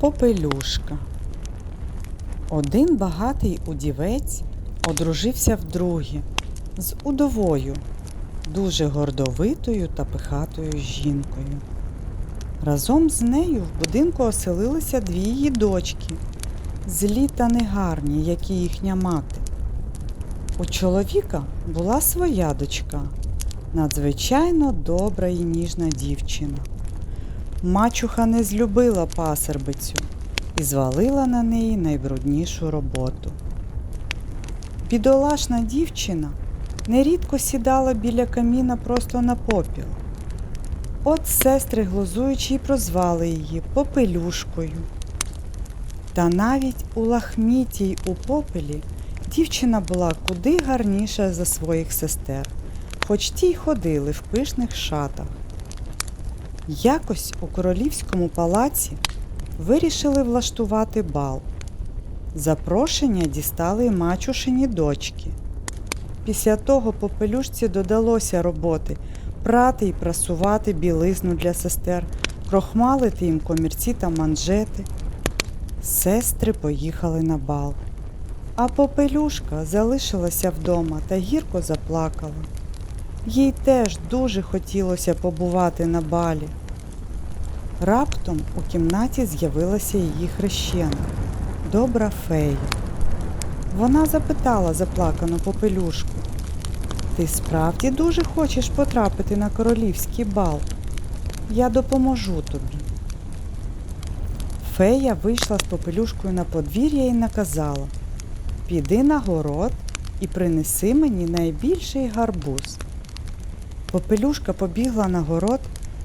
Попелюшка. Один багатий удівець одружився вдруге з удовою, дуже гордовитою та пихатою жінкою. Разом з нею в будинку оселилися дві її дочки, злі та негарні, як і їхня мати. У чоловіка була своя дочка, надзвичайно добра і ніжна дівчина. Мачуха не злюбила пасербицю і звалила на неї найбруднішу роботу. Бідолашна дівчина нерідко сідала біля каміна просто на попіл. От сестри, глузуючи, й прозвали її попелюшкою. Та навіть у лахміті й у попелі дівчина була куди гарніша за своїх сестер, хоч ті й ходили в пишних шатах. Якось у королівському палаці вирішили влаштувати бал. Запрошення дістали мачушині дочки. Після того попелюшці додалося роботи прати й прасувати білизну для сестер, крохмалити їм комірці та манжети. Сестри поїхали на бал. А попелюшка залишилася вдома та гірко заплакала. Їй теж дуже хотілося побувати на балі. Раптом у кімнаті з'явилася її хрещена, добра фея. Вона запитала заплакану попелюшку. Ти справді дуже хочеш потрапити на королівський бал? Я допоможу тобі. Фея вийшла з попелюшкою на подвір'я і наказала Піди на город і принеси мені найбільший гарбуз. Попелюшка побігла на город,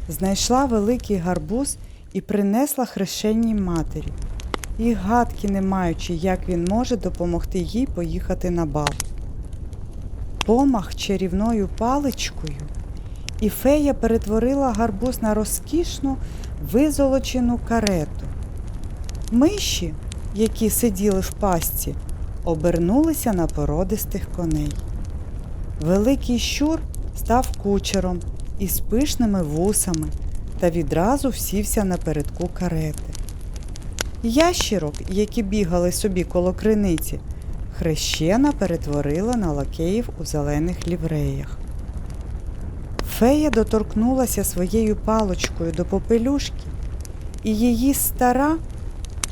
знайшла великий гарбуз і принесла хрещенній матері, і гадки не маючи, як він може допомогти їй поїхати на бал. Помах чарівною паличкою, і фея перетворила гарбуз на розкішну визолочену карету. Миші, які сиділи в пастці, обернулися на породистих коней. Великий щур став кучером із пишними вусами та відразу всівся напередку карети. Ящірок, які бігали собі коло криниці, хрещена перетворила на лакеїв у зелених лівреях. Фея доторкнулася своєю палочкою до попелюшки, і її стара,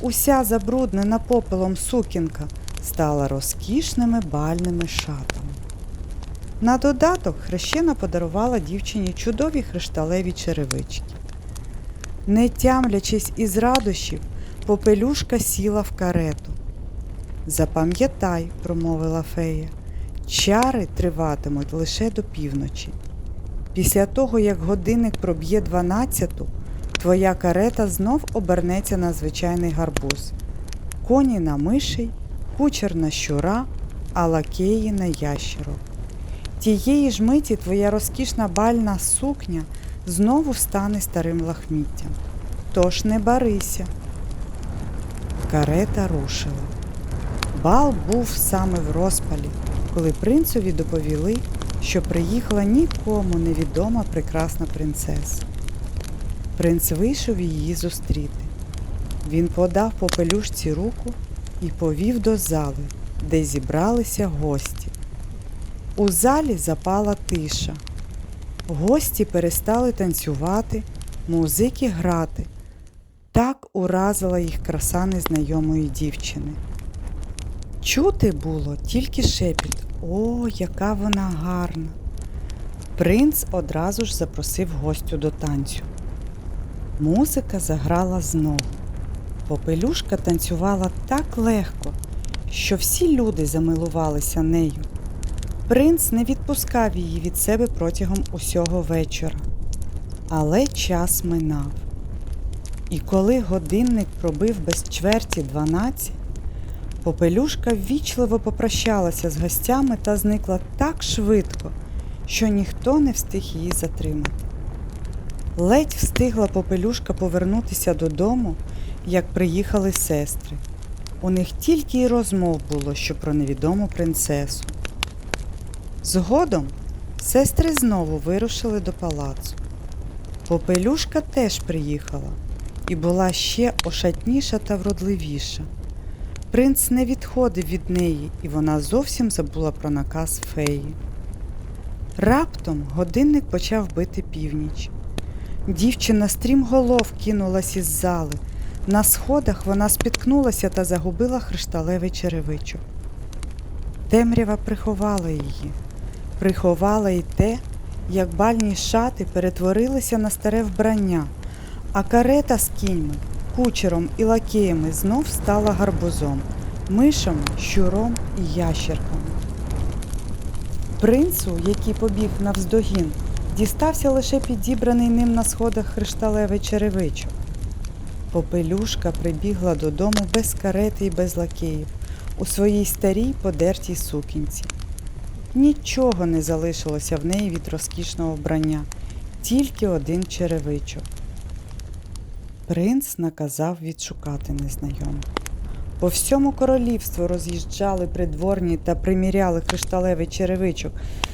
уся забруднена попелом сукінка, стала розкішними бальними шатами. На додаток хрещена подарувала дівчині чудові кришталеві черевички. Не тямлячись із радощів, попелюшка сіла в карету. Запам'ятай, промовила фея, чари триватимуть лише до півночі. Після того, як годинник проб'є дванадцяту, твоя карета знов обернеться на звичайний гарбуз. Коні на мишей, кучер на щура, а лакеї на ящерок. Тієї ж миті твоя розкішна бальна сукня знову стане старим лахміттям. Тож не барися. Карета рушила. Бал був саме в розпалі, коли принцові доповіли, що приїхала нікому невідома прекрасна принцеса. Принц вийшов її зустріти. Він подав попелюшці руку і повів до зали, де зібралися гості. У залі запала тиша. Гості перестали танцювати, музики грати. Так уразила їх краса незнайомої дівчини. Чути було тільки шепіт. О, яка вона гарна. Принц одразу ж запросив гостю до танцю. Музика заграла знову. Попелюшка танцювала так легко, що всі люди замилувалися нею. Принц не відпускав її від себе протягом усього вечора. Але час минав. І коли годинник пробив без чверті дванадцять, попелюшка ввічливо попрощалася з гостями та зникла так швидко, що ніхто не встиг її затримати. Ледь встигла попелюшка повернутися додому, як приїхали сестри. У них тільки й розмов було, що про невідому принцесу. Згодом сестри знову вирушили до палацу. Попелюшка теж приїхала, і була ще ошатніша та вродливіша. Принц не відходив від неї, і вона зовсім забула про наказ феї. Раптом годинник почав бити північ. Дівчина стрімголов кинулась із зали. На сходах вона спіткнулася та загубила хришталевий черевичок. Темрява приховала її, приховала й те, як бальні шати перетворилися на старе вбрання, а карета з кіньми, кучером і лакеями знов стала гарбузом, мишами, щуром і ящерками. Принцу, який побіг навздогін, дістався лише підібраний ним на сходах хришталевий черевичок. Попелюшка прибігла додому без карети і без лакеїв, у своїй старій подертій сукінці. Нічого не залишилося в неї від розкішного вбрання, тільки один черевичок. Принц наказав відшукати незнайомих. По всьому королівству роз'їжджали придворні та приміряли кришталевий черевичок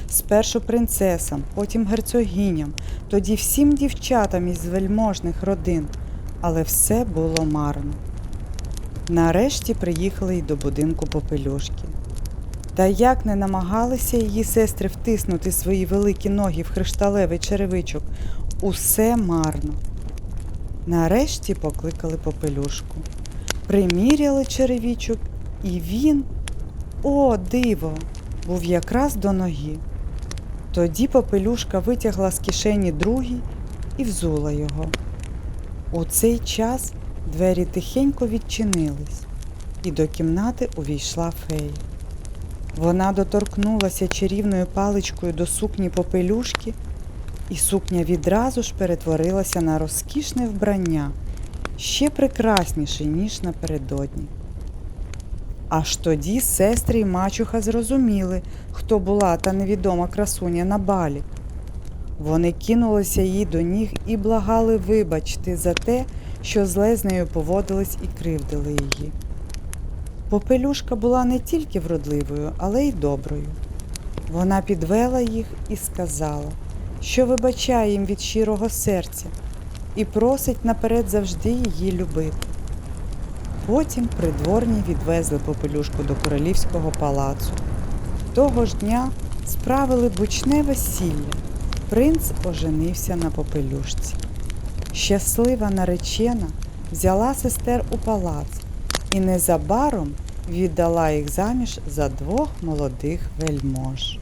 спершу принцесам, потім герцогиням, тоді всім дівчатам із вельможних родин, але все було марно. Нарешті приїхали й до будинку попелюшки. Та як не намагалися її сестри втиснути свої великі ноги в кришталевий черевичок, усе марно. Нарешті покликали попелюшку. Приміряли черевічок, і він, о, диво, був якраз до ноги. Тоді попелюшка витягла з кишені другий і взула його. У цей час двері тихенько відчинились, і до кімнати увійшла фея. Вона доторкнулася чарівною паличкою до сукні попелюшки, і сукня відразу ж перетворилася на розкішне вбрання, ще прекрасніше, ніж напередодні. Аж тоді сестри й мачуха зрозуміли, хто була та невідома красуня на балі. Вони кинулися їй до ніг і благали вибачити за те, що зле з нею поводились і кривдили її. Попелюшка була не тільки вродливою, але й доброю. Вона підвела їх і сказала, що вибачає їм від щирого серця і просить наперед завжди її любити. Потім придворні відвезли попелюшку до королівського палацу. Того ж дня справили бучне весілля. Принц оженився на попелюшці. Щаслива наречена взяла сестер у палац і незабаром віддала їх заміж за двох молодих вельмож.